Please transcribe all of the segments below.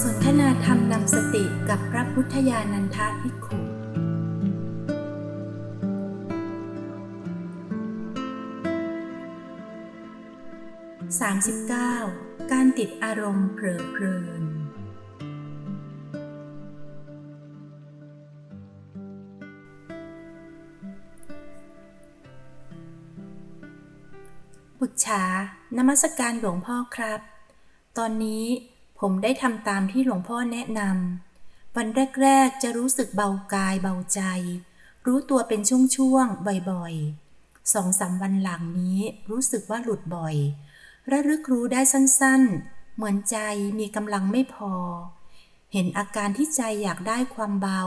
สนทนาธรรมนำสติกับพระพุทธญาณันทาภิกขุ 39. การติดอารมณ์เผลอเพลิน บุตรชานมัสการหลวงพ่อครับ ตอนนี้ ผมได้ทำตามที่หลวงพ่อแนะนำวันแรก ๆ จะรู้สึกเบากายเบาใจ รู้ตัวเป็นช่วงๆบ่อยๆสองสามวันหลังนี้รู้สึกว่าหลุดบ่อย ระลึกรู้ได้สั้นๆ เหมือนใจมีกำลังไม่พอ เห็นอาการที่ใจอยากได้ความเบา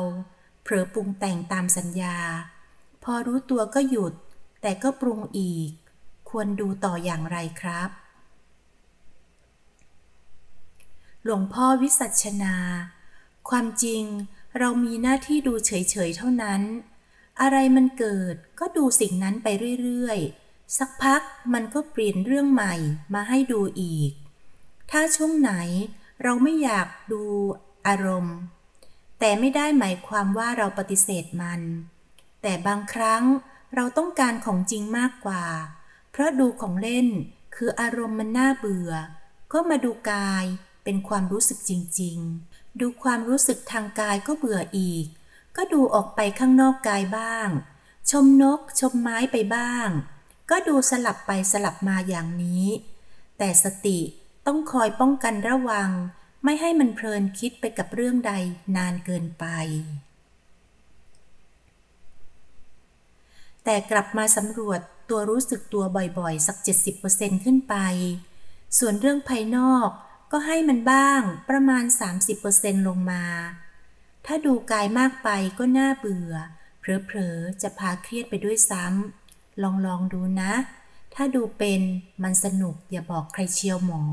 เผลอปรุงแต่งตามสัญญา พอรู้ตัวก็หยุด แต่ก็ปรุงอีก ควรดูต่ออย่างไรครับ หลวงพ่อวิสัชนา ความจริงเรามีหน้าที่ดูเฉยๆเท่านั้น อะไรมันเกิดก็ดูสิ่งนั้นไปเรื่อยๆ สักพักมันก็เปลี่ยนเรื่องใหม่มาให้ดูอีก ถ้าช่วงไหนเราไม่อยากดูอารมณ์ แต่ไม่ได้หมายความว่าเราปฏิเสธมัน แต่บางครั้งเราต้องการของจริงมากกว่า เพราะดูของเล่นคืออารมณ์มันน่าเบื่อ ก็มาดูกาย เป็นความรู้สึกจริง ๆ ดูความรู้สึกทางกายก็เบื่ออีก ก็ดูออกไปข้างนอกกายบ้าง ชมนกชมไม้ไปบ้าง ก็ดูสลับไปสลับมาอย่างนี้ แต่สติต้องคอยป้องกันระวัง ไม่ให้มันเพลินคิดไปกับเรื่องใดนานเกินไป แต่กลับมาสำรวจตัวรู้สึกตัวบ่อยๆ สัก 70%ขึ้นไป ส่วนเรื่องภายนอก ก็ให้มันบ้างประมาณ 30%ลงมา ถ้าดูกายมากไปก็น่าเบื่อ เผลอๆ จะพาเครียดไปด้วยซ้ำ ลองลองดูนะ ถ้าดูเป็นมันสนุกอย่าบอกใครเชียวหมอ